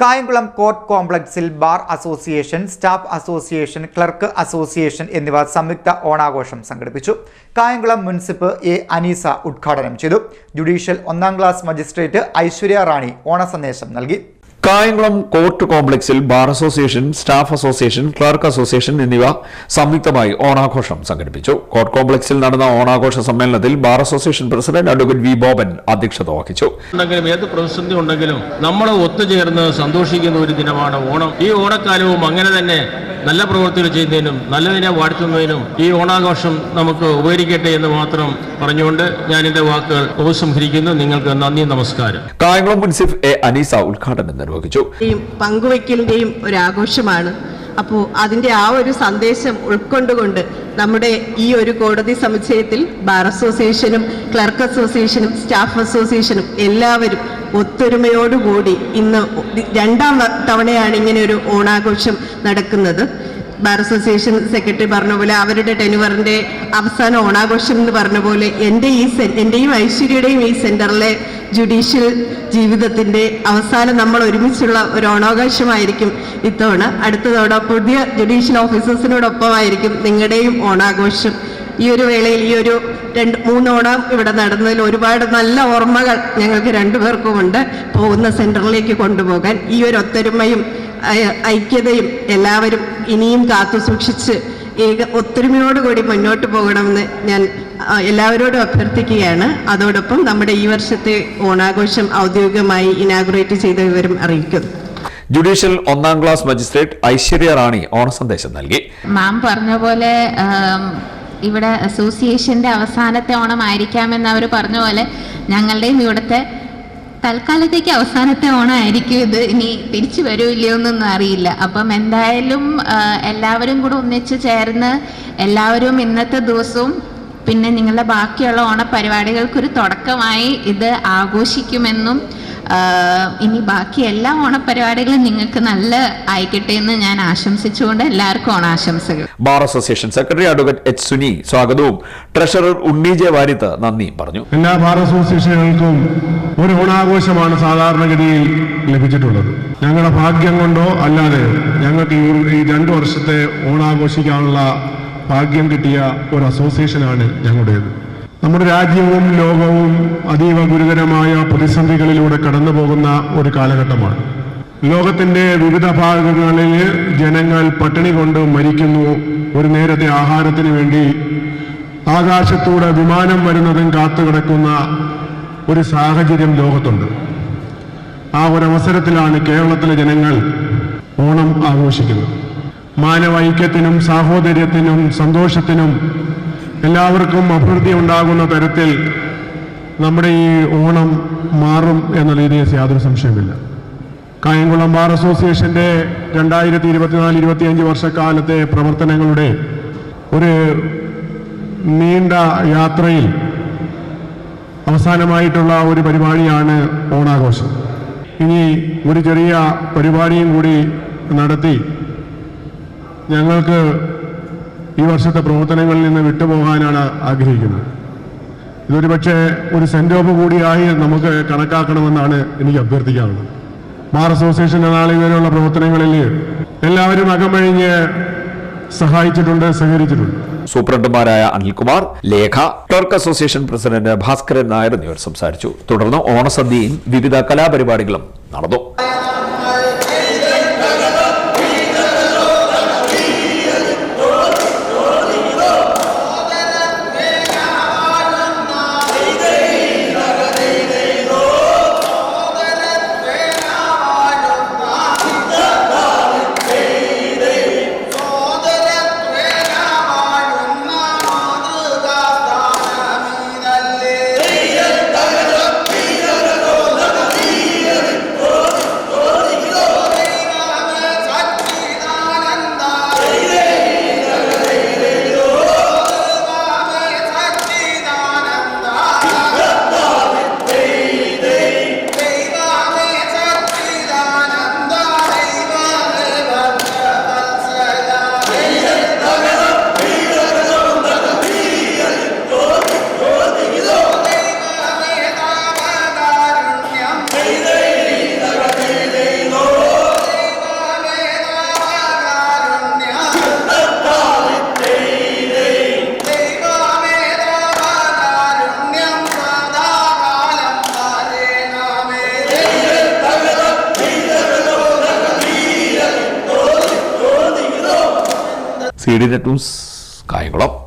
Kayamkulam court കോംപ്ലക്സിൽ bar association staff association clerk association എന്നിവ സംയുക്ത ഓണാഘോഷം സംഘടിപ്പിച്ചു. കായംകുളം മുനിസിപ്പ് എ അനീസ ഉദ്ഘാടനം ചെയ്തു. ജുഡീഷ്യൽ ഒന്നാം ക്ലാസ് മജിസ്ട്രേറ്റ് ഐശ്വര്യ റാണി ഓണസന്ദേശം നൽകി. കായംകുളം കോർട്ട് കോംപ്ലക്സിൽ bar association staff association clerk association എന്നിവ സംയുക്തമായി ഓണാഘോഷം സംഘടിപ്പിച്ചു. കോർട്ട് കോംപ്ലക്സിൽ നടന്ന ഓണാഘോഷ സമ്മേളനത്തിൽ bar association president advocate V. Boban അധ്യക്ഷത വഹിച്ചു. ഏത് പ്രതിസന്ധി ഉണ്ടെങ്കിലും നമ്മൾ ഒത്തുചേർന്ന് സന്തോഷിക്കുന്ന ഒരു ദിനമാണ് ഓണം. ഈ ഓണക്കാലവും അങ്ങനെ തന്നെ നല്ല പ്രവൃത്തികൾ ചെയ്യുന്നതിനും നല്ലതിനെ വാഴ്ത്തുന്നതിനും ഈ ഓണാഘോഷം നമുക്ക് ഉപകരിക്കട്ടെ എന്ന് മാത്രം പറഞ്ഞുകൊണ്ട് ഞാൻ എന്റെ വാക്കുകൾ ഉപസംഹരിക്കുന്നു. നിങ്ങൾക്ക് നന്ദി നമസ്കാരം. കായംകുളം മുൻസിഫ് എ അനീസ ഉദ്ഘാടനം നിർവഹിച്ചു. യും പങ്കുവയ്ക്കലിന്റെയും ഒരു ആഘോഷമാണ്. അപ്പോൾ അതിന്റെ ആ ഒരു സന്ദേശം ഉൾക്കൊണ്ടുകൊണ്ട് നമ്മുടെ ഈ ഒരു കോടതി സമുച്ചയത്തിൽ ബാർ അസോസിയേഷനും ക്ലർക്ക് അസോസിയേഷനും സ്റ്റാഫ് അസോസിയേഷനും എല്ലാവരും ഒത്തൊരുമയോടുകൂടി ഇന്ന് രണ്ടാം തവണയാണ് ഇങ്ങനെ ഒരു ഓണാഘോഷം നടക്കുന്നത്. ബാർ അസോസിയേഷൻ സെക്രട്ടറി പറഞ്ഞ പോലെ അവരുടെ ടെനുവറിന്റെ അവസാന ഓണാഘോഷം എന്ന് പറഞ്ഞ പോലെ എന്റെ ഈ എന്റെയും ഐശ്വര്യയുടെയും ഈ സെന്ററിലെ ജുഡീഷ്യൽ ജീവിതത്തിന്റെ അവസാനം നമ്മൾ ഒരുമിച്ചുള്ള ഒരു ഓണാഘോഷമായിരിക്കും ഇത്തവണ. അടുത്ത തവണ പുതിയ ജുഡീഷ്യൽ ഓഫീസേഴ്സിനോടൊപ്പമായിരിക്കും നിങ്ങളുടെയും ഓണാഘോഷം. ഈ ഒരു വേളയിൽ ഈ ഒരു രണ്ട് മൂന്നോണം ഇവിടെ നടന്നതിൽ ഒരുപാട് നല്ല ഓർമ്മകൾ ഞങ്ങൾക്ക് രണ്ടുപേർക്കുമുണ്ട്. പോകുന്ന സെന്ററിലേക്ക് കൊണ്ടുപോകാൻ ഈ ഒരു ഒത്തൊരുമയും ഐക്യതയും എല്ലാവരും ഇനിയും കാത്തു സൂക്ഷിച്ച് ഏക ഒത്തൊരുമയോടുകൂടി മുന്നോട്ട് പോകണമെന്ന് ഞാൻ എല്ലാവരോടും അഭ്യർത്ഥിക്കുകയാണ്. അതോടൊപ്പം നമ്മുടെ ഈ വർഷത്തെ ഓണാഘോഷം ഔദ്യോഗികമായി ഇനാഗുറേറ്റ് ചെയ്ത വിവരം അറിയിക്കുന്നു ജുഡീഷ്യൽ ഒന്നാം ക്ലാസ് മജിസ്ട്രേറ്റ് ഐശ്വര്യ റാണി ഓണസന്ദേശം നൽകി. മാം പറഞ്ഞ പോലെ ഇവിടെ അസോസിയേഷന്റെ അവസാനത്തെ ഓണമായിരിക്കാമെന്ന് അവർ പറഞ്ഞ പോലെ ഞങ്ങളുടെയും ഇവിടുത്തെ തൽക്കാലത്തേക്ക് അവസാനത്തെ ഓണമായിരിക്കും ഇത്. ഇനി തിരിച്ചു വരുമില്ലയോ എന്നൊന്നും അറിയില്ല. അപ്പം എന്തായാലും എല്ലാവരും കൂടെ ഒന്നിച്ച് ചേർന്ന് എല്ലാവരും ഇന്നത്തെ ദിവസവും പിന്നെ നിങ്ങളുടെ ബാക്കിയുള്ള ഓണപരിപാടികൾക്കൊരു തുടക്കമായി ഇത് ആഘോഷിക്കുമെന്നും ഇനി ബാക്കി എല്ലാ ഓണപരിപാടികളും നിങ്ങൾക്ക് നല്ല ആയിക്കട്ടെ എന്ന് ഞാൻ ആശംസിച്ചുകൊണ്ട് എല്ലാവർക്കും ഓണാശംസകൾ. Bar association secretary advocate H Suni സ്വാഗതവും. ട്രഷറർ ഉണ്ണി ജെ വാരിത്ത് നന്ദിയും പറഞ്ഞു. എല്ലാ ബാർ അസോസിയേഷനുകൾക്കും ഒരു ഓണാഘോഷമാണ് സാധാരണഗതിയിൽ ലഭിച്ചിട്ടുള്ളത്. ഞങ്ങളുടെ ഭാഗ്യം കൊണ്ടോ അല്ലാതെ ഞങ്ങൾക്ക് ഈ രണ്ടു വർഷത്തെ ഓണാഘോഷിക്കാനുള്ള ഭാഗ്യം കിട്ടിയ ഒരു അസോസിയേഷനാണ് ഞങ്ങളുടേത്. നമ്മുടെ രാജ്യവും ലോകവും അതീവ ഗുരുതരമായ പ്രതിസന്ധികളിലൂടെ കടന്നു പോകുന്ന ഒരു കാലഘട്ടമാണ്. ലോകത്തിന്റെ വിവിധ ഭാഗങ്ങളിൽ ജനങ്ങൾ പട്ടിണി കൊണ്ട് മരിക്കുന്നു. ഒരു നേരത്തെ ആഹാരത്തിന് വേണ്ടി ആകാശത്തൂടെ വിമാനം വരുന്നതും കാത്തുകിടക്കുന്ന ഒരു സാഹചര്യം ലോകത്തുണ്ട്. ആ ഒരു അവസരത്തിലാണ് കേരളത്തിലെ ജനങ്ങൾ ഓണം ആഘോഷിക്കുന്നത്. മാനവ ഐക്യത്തിനും സാഹോദര്യത്തിനും സന്തോഷത്തിനും എല്ലാവർക്കും അഭിവൃദ്ധി ഉണ്ടാകുന്ന തരത്തിൽ നമ്മുടെ ഈ ഓണം മാറും എന്ന രീതിയിൽ യാതൊരു സംശയമില്ല കായംകുളം ബാർ അസോസിയേഷന്റെ രണ്ടായിരത്തി ഇരുപത്തിനാല് ഇരുപത്തിയഞ്ച് വർഷക്കാലത്തെ പ്രവർത്തനങ്ങളുടെ ഒരു നീണ്ട യാത്രയിൽ അവസാനമായിട്ടുള്ള ഒരു പരിപാടിയാണ് ഓണാഘോഷം. ഇനി ഒരു ചെറിയ പരിപാടിയും കൂടി നടത്തി ഞങ്ങൾക്ക് ഈ വർഷത്തെ പ്രവർത്തനങ്ങളിൽ നിന്ന് വിട്ടുപോകാനാണ് ആഗ്രഹിക്കുന്നത്. ഇതൊരു പക്ഷേ ഒരു സെൻഡ് ഓഫ് കൂടിയായി നമുക്ക് കണക്കാക്കണമെന്നാണ് എനിക്ക് അഭ്യർത്ഥിക്കാനുള്ളത്. ബാർ അസോസിയേഷന്റെ നാളിതുവരെയുള്ള പ്രവർത്തനങ്ങളിൽ എല്ലാവരും അകമഴിഞ്ഞ് സഹായിച്ചിട്ടുണ്ട് സഹകരിച്ചിട്ടുണ്ട്. സൂപ്രണ്ടുമാരായ Anilkumar Lekha clerk association president Bhaskaran Nair എന്നിവർ സംസാരിച്ചു. തുടർന്ന് ഓണസദ്യയും വിവിധ കലാപരിപാടികളും നടന്നു. C D Kayamkulam.